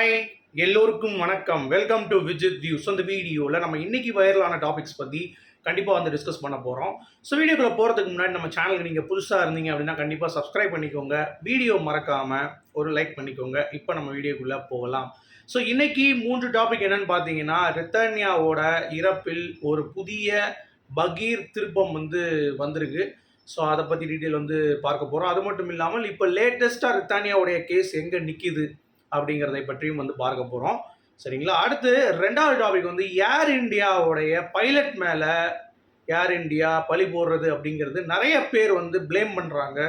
Hi எல்லோருக்கும் வணக்கம். Welcome to Vijith views அந்த வீடியோவில் நம்ம இன்னைக்கு வைரலான டாபிக்ஸ் பற்றி கண்டிப்பாக வந்து டிஸ்கஸ் பண்ண போகிறோம் ஸோ வீடியோக்குள்ள போகிறதுக்கு முன்னாடி நம்ம சேனலுக்கு நீங்கள் புதுசாக இருந்தீங்க அப்படின்னா கண்டிப்பாக சப்ஸ்கிரைப் பண்ணிக்கோங்க. வீடியோ மறக்காமல் ஒரு லைக் பண்ணிக்கோங்க. இப்போ நம்ம வீடியோக்குள்ளே போகலாம். ஸோ இன்னைக்கு மூன்று டாபிக் என்னன்னு பார்த்தீங்கன்னா ரித்தன்யாவோட இறப்பில் ஒரு புதிய பகீர் திருப்பம் வந்து வந்திருக்கு. ஸோ அதை பற்றி டீட்டெயில் வந்து பார்க்க போகிறோம் அது மட்டும் இல்லாமல் இப்போ லேட்டஸ்ட்டாக ரித்தானியாவுடைய கேஸ் எங்கே நிற்கிது அப்படிங்கிறதை பற்றியும் வந்து பார்க்க போகிறோம் சரிங்களா? அடுத்து ரெண்டாவது டாபிக் வந்து ஏர் இண்டியாவுடைய பைலட் மேலே ஏர் இந்தியா பழி போடுறது அப்படிங்கிறது நிறைய பேர் வந்து ப்ளேம் பண்ணுறாங்க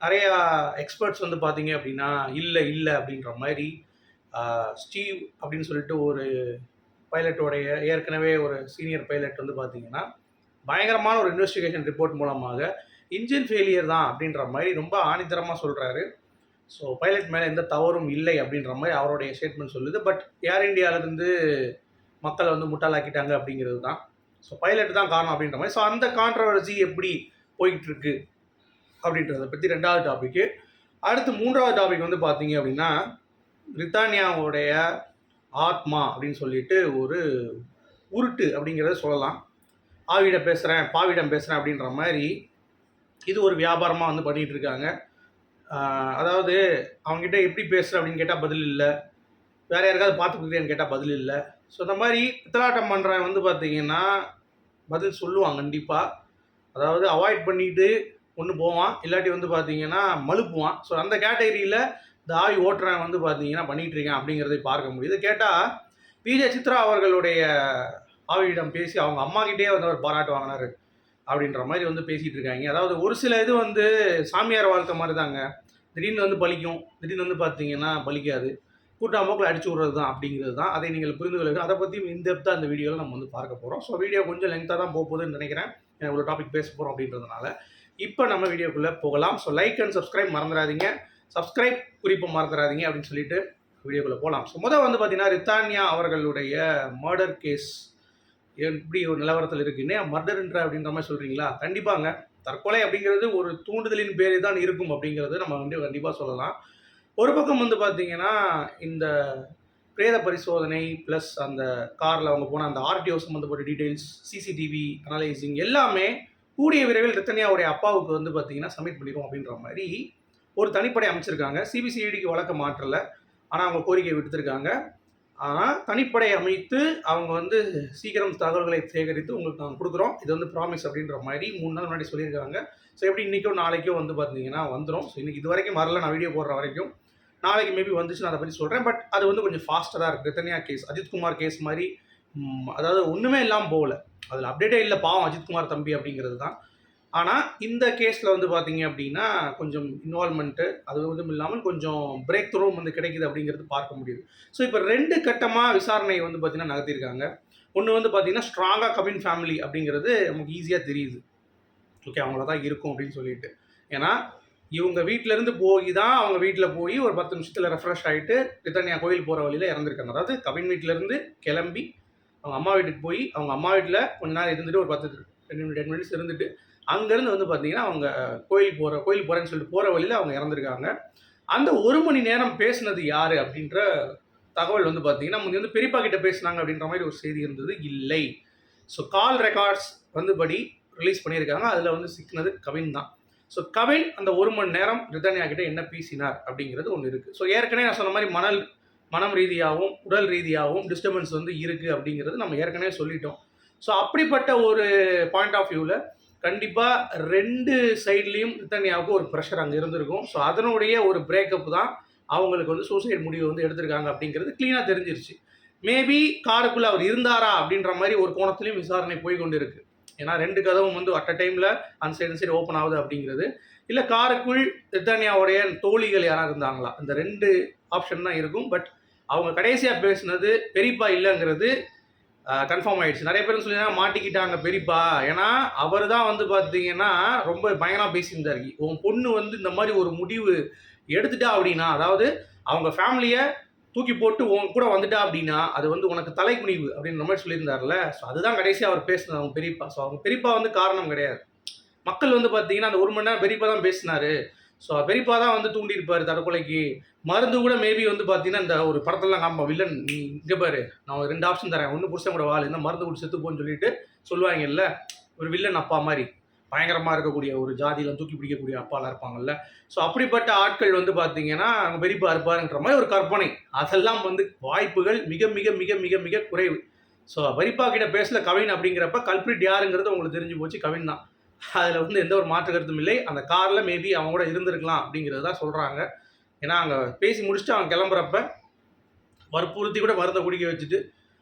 நிறையா எக்ஸ்பர்ட்ஸ் வந்து பார்த்தீங்க அப்படின்னா இல்லை இல்லை அப்படின்ற மாதிரி ஸ்டீவ் அப்படின்னு சொல்லிட்டு ஒரு பைலட்டோடைய ஏற்கனவே ஒரு சீனியர் பைலட் வந்து பார்த்தீங்கன்னா பயங்கரமான ஒரு இன்வெஸ்டிகேஷன் ரிப்போர்ட் மூலமாக இன்ஜின் ஃபெயிலியர் தான் அப்படின்ற மாதிரி ரொம்ப ஆணித்தரமாக சொல்கிறாரு ஸோ பைலட் மேலே எந்த தவறும் இல்லை அப்படின்ற மாதிரி அவருடைய ஸ்டேட்மெண்ட் சொல்லுது. பட் ஏர் இந்தியாவிலேருந்து மக்களை வந்து முட்டாளாக்கிட்டாங்க அப்படிங்கிறது தான். ஸோ பைலட் தான் காரணம் அப்படின்ற மாதிரி. ஸோ அந்த கான்ட்ரவர்சி எப்படி போய்கிட்டுருக்கு அப்படின்றத பற்றி ரெண்டாவது டாபிக்கு அடுத்து மூன்றாவது டாபிக் வந்து பார்த்தீங்க அப்படின்னா பிரித்தானியாவுடைய ஆத்மா அப்படின்னு சொல்லிட்டு ஒரு உருட்டு அப்படிங்கிறத சொல்லலாம். ஆவிடம் பேசுகிறேன் பாவிடம் பேசுகிறேன் அப்படின்ற மாதிரி இது ஒரு வியாபாரமாக வந்து பண்ணிகிட்டு இருக்காங்க. அதாவது அவங்ககிட்ட எப்படி பேசுகிற அப்படின்னு கேட்டால் பதில் இல்லை. வேறு யாருக்காவது பார்த்து கொடுக்குறியான்னு கேட்டால் பதில் இல்லை. ஸோ இந்த மாதிரி பித்தலாட்டம் பண்ணுறவன் வந்து பார்த்திங்கன்னா பதில் சொல்லுவான் கண்டிப்பாக அதாவது அவாய்ட் பண்ணிட்டு ஒன்று போவான். இல்லாட்டி வந்து பார்த்தீங்கன்னா மழுப்புவான். ஸோ அந்த கேட்டகரியில் இந்த ஆய் ஓட்டுறவன் வந்து பார்த்தீங்கன்னா பண்ணிட்டு இருக்கேன் அப்படிங்கிறதை பார்க்க முடியுது. கேட்டால் பிஜே சித்ரா அவர்களுடைய ஆவியிடம் பேசி அவங்க அம்மாக்கிட்டே வந்து அவர் பாராட்டு வாங்கினார். அப்படின்ற மாதிரி வந்து பேசிகிட்டு இருக்காங்க. அதாவது ஒரு சில இது வந்து சாமியார் வாழ்க்கை மாதிரி தாங்க திடீர்னு வந்து பலிக்கும். திடீர்னு வந்து பார்த்தீங்கன்னா பலிக்காது. கூட்டாமோக்கில் அடிச்சு விட்றது தான் அப்படிங்கிறது தான் அதை நீங்கள் புரிந்து கொள்ள அதை பற்றி இன்டெப்த்தாக அந்த வீடியோவில் நம்ம வந்து பார்க்க போகிறோம் ஸோ வீடியோ கொஞ்சம் லென்த்தாக தான் போக போகுதுன்னு நினைக்கிறேன். ஏன்னா இவ்வளோ டாபிக் பேச போகிறோம் அப்படின்றதுனால. இப்போ நம்ம வீடியோக்குள்ளே போகலாம். ஸோ லைக் அண்ட் சப்ஸ்கிரைப் மறந்துடாதீங்க. சப்ஸ்கிரைப் குறிப்பு மறந்துடாதீங்க அப்படின்னு சொல்லிட்டு வீடியோக்குள்ளே போகலாம் ஸோ முதல் வந்து பார்த்தீங்கன்னா ரித்தானியா அவர்களுடைய மர்டர் கேஸ் எப்படி ஒரு நிலவரத்தில் இருக்குன்னு மர்டர்ன்ற அப்படின்ற மாதிரி சொல்கிறீங்களா கண்டிப்பாங்க. தற்கொலை அப்படிங்கிறது ஒரு தூண்டுதலின் பேர் தான் இருக்கும் அப்படிங்கிறது நம்ம வந்து கண்டிப்பாக சொல்லலாம். ஒரு பக்கம் வந்து பார்த்தீங்கன்னா இந்த பிரேத பரிசோதனை ப்ளஸ் அந்த காரில் அவங்க போன அந்த ஆர்டிஓ சம்மந்தப்பட்ட டீட்டெயில்ஸ் சிசிடிவி அனலைசிங் எல்லாமே கூடிய விரைவில் ரித்தனியாவுடைய அப்பாவுக்கு வந்து பார்த்தீங்கன்னா சப்மிட் பண்ணிடும் அப்படின்ற மாதிரி ஒரு தனிப்படை அமைச்சிருக்காங்க. சிபிசிஐடிக்கு வழக்க மாற்றல. ஆனால் அவங்க கோரிக்கை விடுத்திருக்காங்க. ஆனால் தனிப்படை அமைத்து அவங்க வந்து சீக்கிரம் தகவல்களை சேகரித்து உங்களுக்கு நாங்கள் கொடுக்குறோம். இது வந்து ப்ராமிஸ் அப்படின்ற மாதிரி மூணு நாள் முன்னாடி சொல்லியிருக்காங்க ஸோ எப்படி இன்றைக்கோ நாளைக்கோ வந்து பார்த்தீங்கன்னா வந்துடும் ஸோ இன்றைக்கி இது வரைக்கும் வரல. நான் வீடியோ போடுற வரைக்கும். நாளைக்கு மேபி வந்துச்சு நான் அதை பற்றி சொல்கிறேன் பட் அது வந்து கொஞ்சம் ஃபாஸ்ட்டாக தான் இருக்குது தனியாக கேஸ் அஜித்குமார் கேஸ் மாதிரி அதாவது ஒன்றுமே இல்லாமல் போகல. அதில் அப்டேட்டே இல்லை. பாவம் அஜித்குமார் தம்பி அப்படிங்கிறது தான். ஆனால் இந்த கேஸில் வந்து பார்த்தீங்க அப்படின்னா கொஞ்சம் இன்வால்மெண்ட்டு அது வந்து இல்லாமல் கொஞ்சம் பிரேக் த்ரூவும் வந்து கிடைக்குது அப்படிங்கிறது பார்க்க முடியுது. ஸோ இப்போ ரெண்டு கட்டமாக விசாரணையை வந்து பார்த்திங்கன்னா நகர்த்திருக்காங்க ஒன்று வந்து பார்த்தீங்கன்னா ஸ்ட்ராங்காக கபின் ஃபேமிலி அப்படிங்கிறது நமக்கு ஈஸியாக தெரியுது. ஓகே அவங்கள தான் இருக்கும் அப்படின்னு சொல்லிட்டு. ஏன்னா இவங்க வீட்டிலேருந்து போய் தான் அவங்க வீட்டில் போய் ஒரு பத்து நிமிஷத்தில் ரெஃப்ரெஷ் ஆகிட்டு ரித்தன்யா கோயில் போகிற வழியில் இறந்துருக்காங்க. அதாவது கபின் வீட்டிலேருந்து கிளம்பி அவங்க அம்மா வீட்டுக்கு போய் அவங்க அம்மா வீட்டில் கொஞ்ச நேரம் இருந்துட்டு ஒரு பத்து ரெண்டு டென் மினிட்ஸ் இருந்துட்டு அங்கேருந்து வந்து பார்த்தீங்கன்னா அவங்க கோயில் போகிற கோயில் போகிறேன்னு சொல்லிட்டு போகிற வழியில் அவங்க இறந்துருக்காங்க. அந்த ஒரு மணி நேரம் பேசினது யார் அப்படின்ற தகவல் வந்து பார்த்தீங்கன்னா முந்தைய வந்து பெரியப்பா கிட்ட பேசுனாங்க அப்படின்ற மாதிரி ஒரு செய்தி இருந்தது இல்லை. ஸோ கால் ரெக்கார்ட்ஸ் வந்து படி ரிலீஸ் பண்ணியிருக்காங்க. அதில் வந்து சிக்கினது கவின் தான். ஸோ கவின் அந்த ஒரு மணி நேரம் ரிதன்யா கிட்ட என்ன பேசினார் அப்படிங்கிறது ஒன்று இருக்குது ஸோ ஏற்கனவே நான் சொன்ன மாதிரி மணல் மனம் ரீதியாகவும் உடல் ரீதியாகவும் டிஸ்டர்பன்ஸ் வந்து இருக்குது அப்படிங்கிறது நம்ம ஏற்கனவே சொல்லிட்டோம். ஸோ அப்படிப்பட்ட ஒரு பாயிண்ட் ஆஃப் வியூவில் கண்டிப்பாக ரெண்டு சைட்லேயும் தனியாவுக்கு ஒரு ப்ரெஷர் அங்கே இருந்திருக்கும். ஸோ அதனுடைய ஒரு பிரேக்கப் தான் அவங்களுக்கு வந்து சூசைட் முடிவு வந்து எடுத்திருக்காங்க அப்படிங்கிறது க்ளீனாக தெரிஞ்சிருச்சு. மேபி காருக்குள்ளே அவர் இருந்தாரா அப்படின்ற மாதிரி ஒரு கோணத்துலையும் விசாரணை போய் கொண்டு இருக்கு ஏன்னா ரெண்டு கதவும் வந்து அட் அ டைமில் அந்த சைடு சைடு ஓப்பன் ஆகுது அப்படிங்கிறது. இல்லை காருக்குள் ரித்தானியாவுடைய தோழிகள் யாராக இருந்தாங்களா? இந்த ரெண்டு ஆப்ஷன் தான் இருக்கும். பட் அவங்க கடைசியாக பேசினது பெரியப்பா இல்லைங்கிறது கன்ஃபார்ம் ஆயிடுச்சு. நிறைய பேர் சொல்லி மாட்டிக்கிட்டாங்க பெரியப்பா. ஏன்னா அவர் தான் வந்து பார்த்தீங்கன்னா ரொம்ப பயங்கரமாக பேசியிருந்தார். உன் பொண்ணு வந்து இந்த மாதிரி ஒரு முடிவு எடுத்துட்டா அப்படின்னா அதாவது அவங்க ஃபேமிலியை தூக்கி போட்டு உன் கூட வந்துட்டா அப்படின்னா அது வந்து உனக்கு தலைக்குனிவு அப்படின்ற மாதிரி சொல்லியிருந்தார்ல ஸோ அதுதான் கடைசியாக அவர் பேசினார் அவங்க பெரியப்பா. ஸோ அவங்க பெரியப்பா வந்து காரணம் கிடையாது. மக்கள் வந்து பார்த்தீங்கன்னா அந்த ஒரு மணி நேரம் பெரியப்பா தான் பேசினாரு. ஸோ பெரியப்பா தான் வந்து தூண்டியிருப்பார் தற்கொலைக்கு. மருந்து கூட மேபி வந்து பார்த்தீங்கன்னா இந்த ஒரு படத்தெல்லாம் காம்ப வில்லன் நீ இங்கே பாரு நான் ஒரு ரெண்டு ஆப்ஷன் தரேன். ஒன்று புருஷன் கூட வாழ் இந்த மருந்து கூட செத்து போன்னு சொல்லிட்டு சொல்லுவாங்கல்ல ஒரு வில்லன் அப்பா மாதிரி. பயங்கரமாக இருக்கக்கூடிய ஒரு ஜாதியில் தூக்கி பிடிக்கக்கூடிய அப்பாலாம் இருப்பாங்கல்ல. ஸோ அப்படிப்பட்ட ஆட்கள் வந்து பார்த்தீங்கன்னா அவங்க பெரியப்பா இருப்பாருன்ற மாதிரி ஒரு கற்பனை. அதெல்லாம் வந்து வாய்ப்புகள் மிக மிக மிக மிக மிக குறைவு. ஸோ பெரியப்பா கிட்ட பேசல கவின் அப்படிங்கிறப்ப கல்பிரிட் யாருங்கிறது உங்களுக்கு தெரிஞ்சு போச்சு. கவின் தான். அதில் வந்து எந்த ஒரு மாற்று கருத்தும் இல்லை. அந்த காரில் மேபி அவங்க கூட இருந்திருக்கலாம் அப்படிங்கிறது தான் சொல்கிறாங்க ஏன்னா அங்கே பேசி முடிச்சுட்டு அவங்க கிளம்புறப்ப வற்புறுத்தி கூட மருந்தை குடிக்க வச்சுட்டு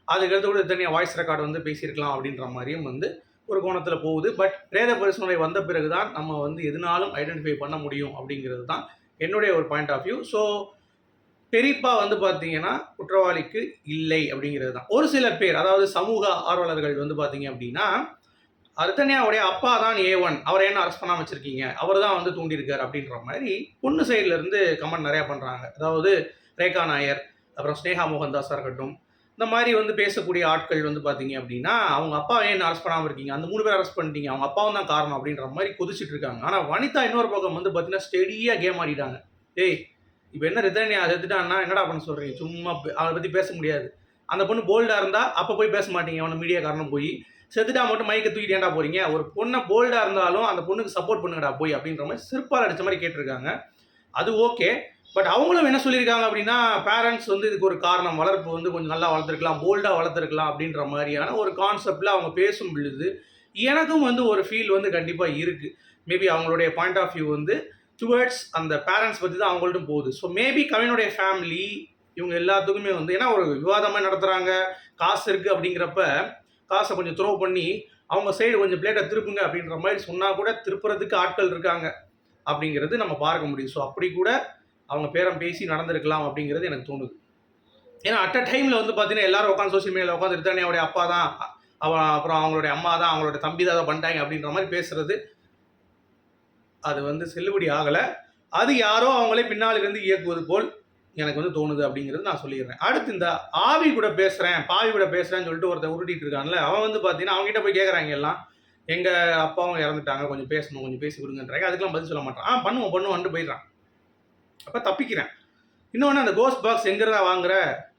அதுக்கடுத்து கூட தனியாக வாய்ஸ் ரெக்கார்டு வந்து பேசியிருக்கலாம் அப்படின்ற மாதிரியும் வந்து ஒரு கோணத்தில் போகுது. பட் பிரேத பரிசோதனை வந்த பிறகு தான் நம்ம வந்து எதுனாலும் ஐடென்டிஃபை பண்ண முடியும் அப்படிங்கிறது தான் என்னுடைய ஒரு பாயிண்ட் ஆஃப் வியூ ஸோ பெரியப்பா வந்து பார்த்தீங்கன்னா குற்றவாளிக்கு இல்லை அப்படிங்கிறது தான். ஒரு சில பேர் அதாவது சமூக ஆர்வலர்கள் வந்து பார்த்தீங்க அப்படின்னா அர்த்தன்யாவுடைய அப்பா தான் ஏ ஒன் அவரை என்ன அரெஸ்ட் பண்ணாம வச்சிருக்கீங்க? அவர் தான் வந்து தூண்டியிருக்கார் அப்படின்ற மாதிரி பொண்ணு சைடுல இருந்து கமெண்ட் நிறையா பண்ணுறாங்க அதாவது ரேகா நாயர் அப்புறம் ஸ்னேகா மோகன்தாஸாக இருக்கட்டும் இந்த மாதிரி வந்து பேசக்கூடிய ஆட்கள் வந்து பார்த்தீங்க அப்படின்னா அவங்க அப்பா ஏன் அரெஸ்ட் பண்ணாமல் இருக்கீங்க? அந்த மூணு பேர் அரெஸ்ட் பண்ணிட்டீங்க. அவங்க அப்பாவும் தான் காரணம் அப்படின்ற மாதிரி கொதிச்சுட்டு இருக்காங்க. ஆனால் வனிதா இன்னொரு பக்கம் வந்து பார்த்தீங்கன்னா ஸ்டெடியாக கேம் ஆடிட்டாங்க. ஏய் இப்போ என்ன ரிதன்யா அதை எடுத்துட்டான்னா என்னடா பண்ண சொல்கிறீங்க சும்மா அதை பற்றி பேச முடியாது. அந்த பொண்ணு போல்டாக இருந்தால் அப்போ போய் பேச மாட்டீங்க. அவனை மீடியா காரணம் போய். செத்துட்டா மட்டும் மைக்கை தூக்கிட்டு ஏன்டா போறீங்க? ஒரு பொண்ணை போல்டாக இருந்தாலும் அந்த பொண்ணுக்கு சப்போர்ட் பண்ணுங்கடா போய் அப்படின்ற மாதிரி சிற்பால் அடிச்ச மாதிரி கேட்டிருக்காங்க. அது ஓகே பட் அவங்களும் என்ன சொல்லியிருக்காங்க அப்படின்னா பேரண்ட்ஸ் வந்து இதுக்கு ஒரு காரணம். வளர்ப்பு வந்து கொஞ்சம் நல்லா வளர்த்துருக்கலாம் போல்டாக வளர்த்துருக்கலாம் அப்படின்ற மாதிரியான ஒரு கான்செப்டில் அவங்க பேசும் பொழுது எனக்கும் வந்து ஒரு ஃபீல் வந்து கண்டிப்பாக இருக்குது மேபி அவங்களுடைய பாயிண்ட் ஆஃப் வியூ வந்து டுவர்ட்ஸ் அந்த பேரண்ட்ஸ் பற்றி தான் அவங்கள்ட்ட போகுது. ஸோ மேபி கவினுடைய ஃபேமிலி இவங்க எல்லாத்துக்குமே வந்து ஏன்னா ஒரு விவாதமாக நடத்துகிறாங்க காசு இருக்குது அப்படிங்கிறப்ப காசை கொஞ்சம் த்ரோ பண்ணி அவங்க சைடு கொஞ்சம் பிளேட்டை திருப்புங்க அப்படின்ற மாதிரி சொன்னால் கூட திருப்புறதுக்கு ஆட்கள் இருக்காங்க. அப்படிங்கிறது நம்ம பார்க்க முடியும். ஸோ அப்படி கூட அவங்க பேரம் பேசி நடந்திருக்கலாம் அப்படிங்கிறது எனக்கு தோணுது. ஏன்னா அட் அ டைமில் வந்து பார்த்தீங்கன்னா எல்லாரும் உட்காந்து சோஷியல் மீடியாவில் உட்காந்து ரித்தானியாவுடைய அப்பா தான் அவன் அப்புறம் அவங்களுடைய அம்மா தான் அவங்களோட தம்பி தான் அதை பண்ணிட்டாங்க அப்படின்ற மாதிரி பேசுறது அது வந்து செல்லுபடி ஆகலை. அது யாரோ அவங்களே பின்னால் இருந்து இயக்குவது போல் எனக்கு வந்து தோணுது அப்படிங்கிறது நான் சொல்லிடுறேன். அடுத்து இந்த ஆவி கூட பேசுகிறேன் பாவி கூட பேசுகிறேன்னு சொல்லிட்டு ஒருத்தன் உருட்டிட்டு இருக்கான்ல அவன் வந்து பார்த்தீங்கன்னா அவங்ககிட்ட போய் கேட்குறாங்க எல்லாம். எங்கள் அப்பாவும் இறந்துட்டாங்க கொஞ்சம் பேசணும் கொஞ்சம் பேசி கொடுங்கன்றாங்க அதுக்கெல்லாம் பதில் சொல்ல மாட்டான். ஆ பண்ணுவோம் பண்ணுவோம்னு போயிடுறான். அப்போ தப்பிக்கிறேன். இன்னொன்று அந்த கோஸ்ட் பாக்ஸ் எங்கிறதா வாங்குற?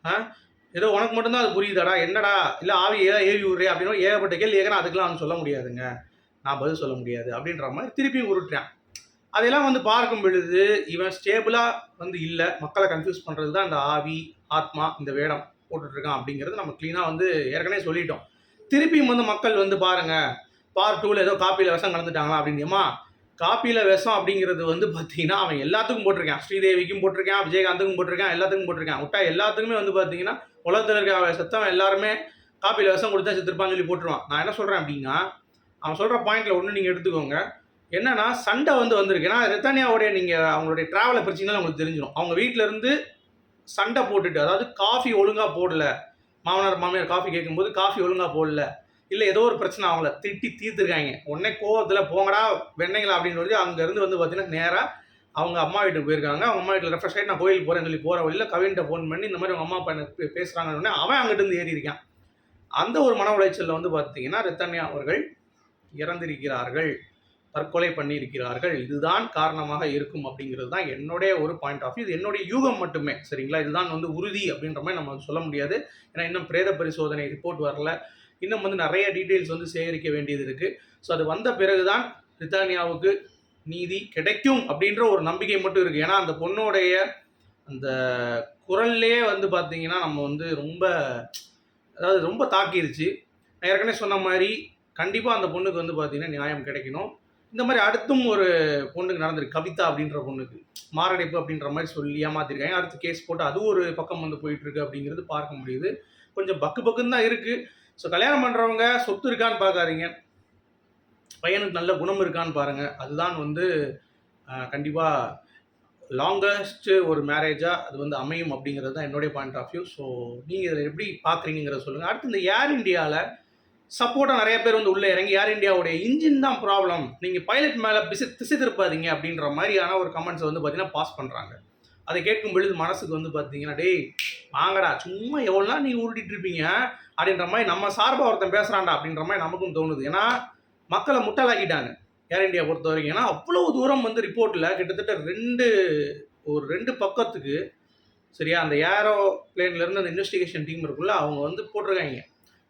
ஆ ஏதோ உனக்கு மட்டும்தான் அது புரியுதாடா என்னடா? இல்லை ஆவி ஏதாவது ஏவி விடுறே அப்படின்னு ஏகப்பட்ட கேள்வி ஏகனா அதுக்கெல்லாம் அவன் சொல்ல முடியாதுங்க. நான் பதில் சொல்ல முடியாது அப்படின்ற மாதிரி திருப்பியும் உருட்டுறேன். அதெல்லாம் வந்து பார்க்கும் பொழுது இவன் ஸ்டேபிளாக வந்து இல்லை. மக்களை கன்ஃபியூஸ் பண்ணுறது தான் இந்த ஆவி ஆத்மா இந்த வேடம் போட்டுட்ருக்கான் அப்படிங்கிறது நம்ம க்ளீனாக வந்து ஏற்கனவே சொல்லிட்டோம். திருப்பியும் வந்து மக்கள் வந்து பாருங்கள் பார்ட் டூவில் ஏதோ காப்பியில் விஷம் கலந்துட்டாங்களா அப்படின்னுமா காப்பியில் விஷம் அப்படிங்கிறது வந்து பார்த்தீங்கன்னா அவன் எல்லாத்துக்கும் போட்டிருக்கான். ஸ்ரீதேவிக்கும் போட்டிருக்கான் விஜயகாந்துக்கும் போட்டிருக்கான் எல்லாத்துக்கும் போட்டிருக்கான். விட்டா எல்லாத்துக்குமே வந்து பார்த்தீங்கன்னா உலகத்தில் இருக்க செத்தவன் எல்லாருமே காப்பியில் விஷம் கொடுத்தா செத்துருப்பான்னு சொல்லி போட்டுருவான். நான் என்ன சொல்கிறேன் அப்படின்னா அவன் சொல்கிற பாயிண்ட்டில் ஒன்று நீங்கள் எடுத்துக்கோங்க. என்னன்னா சண்டை வந்து வந்திருக்கு. ஏன்னா ரித்தானியாவுடைய நீங்கள் அவங்களுடைய ட்ராவலை பிரச்சனை உங்களுக்கு தெரிஞ்சிடும் அவங்க வீட்டிலேருந்து இருந்து சண்டை போட்டுட்டு அதாவது காஃபி ஒழுங்காக போடல. மாமனார் மாமியார் காஃபி கேட்கும்போது காஃபி ஒழுங்காக போடல. இல்லை ஏதோ ஒரு பிரச்சனை அவங்கள திட்டி தீர்த்துருக்காங்க. உடனே கோவத்தில் போங்கடா வெண்ணைங்களா அப்படின்னு சொல்லி அங்கேருந்து வந்து பார்த்தீங்கன்னா நேராக அவங்க அம்மா வீட்டுக்கு போயிருக்காங்க. அவங்க அம்மா வீட்டில் ரெஃப்ரெஷ் ஆகிட்டு நான் கோயிலுக்கு போகிறேன்னு சொல்லி போகிற வழியில் கவின்கிட்ட ஃபோன் பண்ணி இந்த மாதிரி அவங்க அம்மா அப்பா எனக்கு பேசுகிறாங்கன்னு உடனே அவன் அங்கிட்டு இருந்து ஏறி இருக்கான் அந்த ஒரு மன உளைச்சலில் வந்து பார்த்தீங்கன்னா ரித்தன்யா அவர்கள் இறந்திருக்கிறார்கள். தற்கொலை பண்ணியிருக்கிறார்கள். இதுதான் காரணமாக இருக்கும் அப்படிங்கிறது தான் என்னுடைய ஒரு பாயிண்ட் ஆஃப் இது என்னுடைய யூகம் மட்டுமே சரிங்களா? இதுதான் வந்து உறுதி அப்படின்ற மாதிரி நம்ம சொல்ல முடியாது. ஏன்னா இன்னும் பிரேத பரிசோதனை ரிப்போர்ட் வரல. இன்னும் வந்து நிறைய டீட்டெயில்ஸ் வந்து சேகரிக்க வேண்டியது இருக்குது ஸோ அது வந்த பிறகுதான் பிரித்தானியாவுக்கு நீதி கிடைக்கும் அப்படின்ற ஒரு நம்பிக்கை மட்டும் இருக்குது ஏன்னா அந்த பொண்ணுடைய அந்த குரல்லே வந்து பார்த்தீங்கன்னா நம்ம வந்து ரொம்ப அதாவது ரொம்ப தாக்கிருச்சு. நான் ஏற்கனவே சொன்ன மாதிரி கண்டிப்பாக அந்த பொண்ணுக்கு வந்து பார்த்தீங்கன்னா நியாயம் கிடைக்கணும். இந்த மாதிரி அடுத்தும் ஒரு பொண்ணுக்கு நடந்திருக்கு. கவிதா அப்படின்ற பொண்ணுக்கு. மாரடைப்பு அப்படின்ற மாதிரி சொல்லி ஏமாத்திருக்காங்க. அடுத்து கேஸ் போட்டு அது ஒரு பக்கம் வந்து போயிட்டு இருக்கு அப்படிங்கிறது பார்க்க முடியுது. கொஞ்சம் பக்கு பக்குன்னு தான் இருக்கு. ஸோ கல்யாணம் பண்ணுறவங்க சொத்து இருக்கான்னு பார்க்காதீங்க. பையனுக்கு நல்ல குணம் இருக்கான்னு பாருங்க. அதுதான் வந்து கண்டிப்பாக கண்டிப்பா லாங்கஸ்ட் ஒரு மேரேஜாக அது வந்து அமையும் அப்படிங்கிறது தான் என்னுடைய பாயிண்ட் ஆஃப் வியூ ஸோ நீங்கள் இதில் எப்படி பார்க்குறீங்கிறத சொல்லுங்கள் அடுத்து இந்த ஏர் இந்தியாவில் சப்போர்ட்டாக நிறைய பேர் வந்து உள்ளே இறங்கி ஏர் இந்தியாவுடைய இன்ஜின் தான் ப்ராப்ளம் நீங்கள் பைலட் மேலே பிசி திசை திருப்பாதீங்க அப்படின்ற மாதிரியான ஒரு கமெண்ட்ஸ் வந்து பார்த்தீங்கன்னா பாஸ் பண்ணுறாங்க அதை கேட்கும் பொழுது மனசுக்கு வந்து பார்த்தீங்கன்னா டேய் வாங்கடா சும்மா எவ்வளோ நாள் நீங்கள் உருட்டிட்டு இருப்பீங்க? அப்படின்ற மாதிரி நம்ம சார்பாக ஒருத்தன் பேசுகிறான்டா அப்படின்ற மாதிரி நமக்கும் தோணுது. ஏன்னா மக்களை முட்டாளாக்கிட்டாங்க ஏர் இந்தியா பொறுத்த வரைக்கும் ஏன்னா அவ்வளோ தூரம் வந்து ரிப்போர்ட்டில் கிட்டத்தட்ட ரெண்டு ஒரு ரெண்டு பக்கத்துக்கு சரியா அந்த ஏரோ பிளேன்லேருந்து அந்த இன்வெஸ்டிகேஷன் டீம் இருக்குல்ல அவங்க வந்து போட்டிருக்காங்க.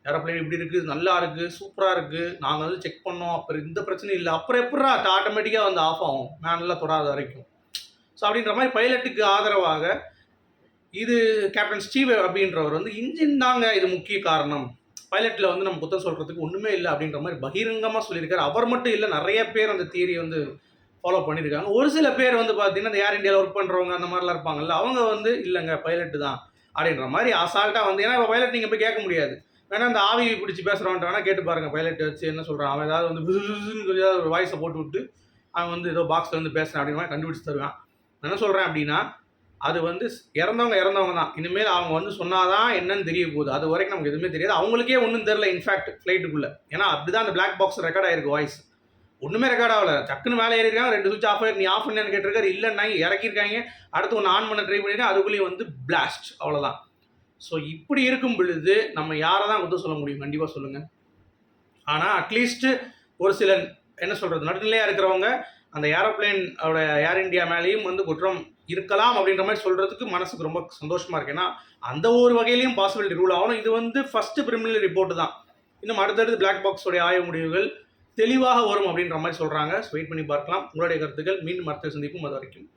ஏரோப்ளைன் இப்படி இருக்குது நல்லா இருக்குது சூப்பராக இருக்குது நாங்கள் வந்து செக் பண்ணோம். அப்புறம் இந்த பிரச்சனை இல்லை. அப்புறம் எப்படா அது ஆட்டோமேட்டிக்காக வந்து ஆஃப் ஆகும்? மேனெல்லாம் தொடாத வரைக்கும். ஸோ அப்படின்ற மாதிரி பைலட்டுக்கு ஆதரவாக இது கேப்டன் ஸ்டீவ் அப்படின்றவர் வந்து இன்ஜின் தாங்க இது முக்கிய காரணம். பைலட்டில் வந்து நம்ம புத்தம் சொல்கிறதுக்கு ஒன்றுமே இல்லை அப்படின்ற மாதிரி பகிரங்கமாக சொல்லியிருக்காரு. அவர் மட்டும் இல்லை நிறைய பேர் அந்த தியரியை வந்து ஃபாலோ பண்ணியிருக்காங்க. ஒரு சில பேர் வந்து பார்த்தீங்கன்னா இந்த ஏர் இந்தியாவில் ஒர்க் பண்ணுறவங்க அந்த மாதிரிலாம் இருப்பாங்கல்ல அவங்க வந்து இல்லைங்க பைலட்டு தான் அப்படின்ற மாதிரி அசால்ட்டாக வந்து ஏன்னா இப்போ பைலட் நீங்கள் போய் கேட்க முடியாது. வேணா அந்த ஆவி பிடிச்சி பேசுகிறவன்ட்டு வேணா கேட்டு பாருங்கள் பைலட் வச்சு என்ன சொல்கிறான் அவன் ஏதாவது வந்து விசுன்னு ஏதாவது ஒரு வாய்ஸை போட்டு விட்டு அவன் வந்து ஏதோ பாக்ஸில் வந்து பேசுகிறான் அப்படிங்கிற மாதிரி கண்டுபிடிச்சு தருவான். என்ன சொல்கிறேன் அப்படின்னா அது வந்து இறந்தவங்க இறந்தவங்க தான். இனிமேல் அவங்க வந்து சொன்னாதான் என்னன்னு தெரிய போகுது அது வரைக்கும் நமக்கு எதுவுமே தெரியாது. அவங்களுக்கே ஒன்றும் தெரில இன்ஃபேக்ட் ஃப்ளைட்டுக்குள்ளே ஏன்னா அப்படிதான் அந்த பிளாக் பாக்ஸ் ரெக்கார்ட் ஆயிருக்கு வாய்ஸ் ஒன்றுமே ரெக்கார்ட் ஆகல. டக்குன்னு மேலே ஏறிருக்காங்க ரெண்டு சுவிட்ச் ஆஃப் ஆயிரு. நீ ஆஃப் பண்ணு கேட்டிருக்காரு. இல்லைன்னாங்க இறக்கிருக்காங்க அடுத்து ஒன்று ஆன் பண்ண ட்ரை பண்ணிட்டு அதுக்குள்ளேயும் வந்து பிளாஸ்ட் அவ்வளோதான் ஸோ இப்படி இருக்கும் பொழுது நம்ம யாரை தான் குத்த சொல்ல முடியும்? கண்டிப்பாக சொல்லுங்கள் ஆனால் அட்லீஸ்ட்டு ஒரு சில என்ன சொல்கிறது நடுநிலையாக இருக்கிறவங்க அந்த ஏரோப்ளேன் ஏர் இந்தியா மேலேயும் வந்து குற்றம் இருக்கலாம் அப்படின்ற மாதிரி சொல்கிறதுக்கு மனசுக்கு ரொம்ப சந்தோஷமாக இருக்கு. ஏன்னா அந்த ஒரு வகையிலையும் பாசிபிலிட்டி ரூல் ஆகணும். இது வந்து ஃபஸ்ட்டு பிரிமினல் ரிப்போர்ட் தான். இன்னும் அடுத்தடுத்து பிளாக் பாக்ஸோடைய ஆய்வு முடிவுகள் தெளிவாக வரும் அப்படின்ற மாதிரி சொல்கிறாங்க வெயிட் பண்ணி பார்க்கலாம். உங்களுடைய கருத்துக்கள். மீண்டும் மருத்துவ சந்திப்பும் அது வரைக்கும்.